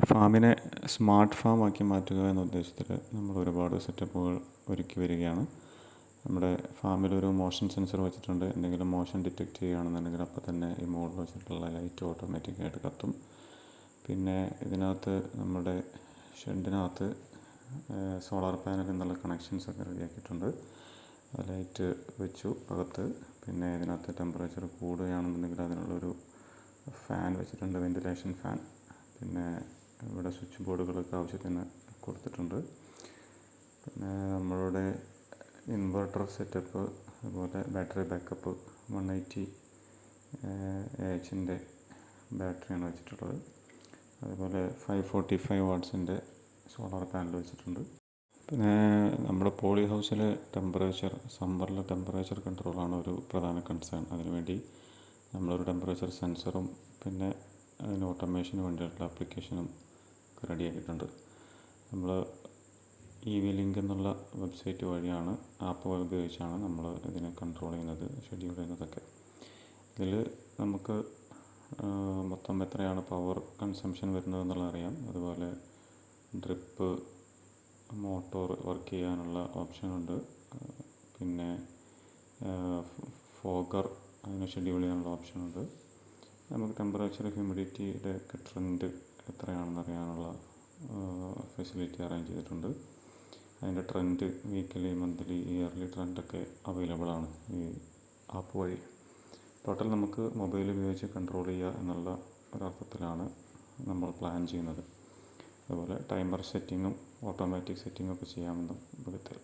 ഫാമിനെ smart farm ആക്കി മാറ്റുക എന്ന ഉദ്ദേശത്തിൽ നമ്മൾ ഒരുപാട് സെറ്റപ്പുകൾ ഒരുക്കി വരികയാണ്. നമ്മുടെ ഫാമിൽ ഒരു മോഷൻ സെൻസർ വെച്ചിട്ടുണ്ട്. എന്തെങ്കിലും മോഷൻ ഡിറ്റക്റ്റ് ചെയ്യുകയാണെന്നുണ്ടെങ്കിൽ അപ്പോൾ തന്നെ ഈ മോഡ് വെച്ചിട്ടുള്ള ലൈറ്റ് ഓട്ടോമാറ്റിക്കായിട്ട് കത്തും. പിന്നെ ഇതിനകത്ത് നമ്മുടെ ഷെഡിനകത്ത് സോളാർ പാനൽ എന്നുള്ള കണക്ഷൻസ് ഒക്കെ റെഡിയാക്കിയിട്ടുണ്ട്. ലൈറ്റ് വെച്ചു അകത്ത്. പിന്നെ ഇതിനകത്ത് ടെമ്പറേച്ചർ കൂടുകയാണെന്നുണ്ടെങ്കിൽ അതിനുള്ളൊരു ഫാൻ വെച്ചിട്ടുണ്ട് വെന്റിലേഷൻ ഫാൻ. പിന്നെ ഇവിടെ സ്വിച്ച് ബോർഡുകളൊക്കെ ആവശ്യത്തിന് കൊടുത്തിട്ടുണ്ട്. പിന്നെ നമ്മളുടെ ഇൻവെർട്ടർ സെറ്റപ്പ് അതുപോലെ ബാറ്ററി ബാക്കപ്പ് വൺ എയ്റ്റി എച്ചിന്റെ ബാറ്ററിയാണ് വെച്ചിട്ടുള്ളത്. അതുപോലെ ഫൈവ് ഫോർട്ടി ഫൈവ് വാട്ട്സിന്റെ സോളാർ പാനൽ വെച്ചിട്ടുണ്ട്. പിന്നെ നമ്മുടെ പോളി ഹൗസിലെ ടെമ്പറേച്ചർ സമ്മറിലെ ടെമ്പറേച്ചർ കൺട്രോളാണ് ഒരു പ്രധാന കൺസേൺ. അതിനുവേണ്ടി നമ്മളൊരു ടെമ്പറേച്ചർ സെൻസറും പിന്നെ അതിന് ഓട്ടോമേഷന് വേണ്ടിയിട്ടുള്ള ആപ്ലിക്കേഷനും ഒക്കെ റെഡിയാക്കിയിട്ടുണ്ട്. നമ്മൾ ഇ വി ലിങ്ക് എന്നുള്ള വെബ്സൈറ്റ് വഴിയാണ് ആപ്പ് ഉപയോഗിച്ചാണ് നമ്മൾ ഇതിനെ കൺട്രോൾ ചെയ്യുന്നത് ഷെഡ്യൂൾ ചെയ്യുന്നതൊക്കെ. ഇതിൽ നമുക്ക് മൊത്തം എത്രയാണ് പവർ കൺസംഷൻ വരുന്നത് എന്നുള്ളത് അറിയാം. അതുപോലെ ഡ്രിപ്പ് മോട്ടോർ വർക്ക് ചെയ്യാനുള്ള ഓപ്ഷനുണ്ട് പിന്നെ ഫോഗർ അതിനെ ഷെഡ്യൂൾ ചെയ്യാനുള്ള ഓപ്ഷനുണ്ട് നമുക്ക് ടെമ്പറേച്ചർ ഹ്യൂമിഡിറ്റിയുടെ ഒക്കെ ട്രെൻഡ് എത്രയാണെന്ന് അറിയാനുള്ള ഫെസിലിറ്റി അറേഞ്ച് ചെയ്തിട്ടുണ്ട്. അതിന്റെ ട്രെൻഡ് വീക്കിലി മന്ത്ലി ഇയർലി ട്രെൻഡൊക്കെ അവൈലബിൾ ആണ് ഈ ആപ്പ് വഴി. ടോട്ടൽ നമുക്ക് മൊബൈൽ ഉപയോഗിച്ച് കൺട്രോൾ ചെയ്യുക എന്നുള്ള ഒരർത്ഥത്തിലാണ് നമ്മൾ പ്ലാൻ ചെയ്യുന്നത്. അതുപോലെ ടൈമർ സെറ്റിങ്ങും ഓട്ടോമാറ്റിക് സെറ്റിങ്ങും ഒക്കെ ചെയ്യാമെന്നും വിധത്തിൽ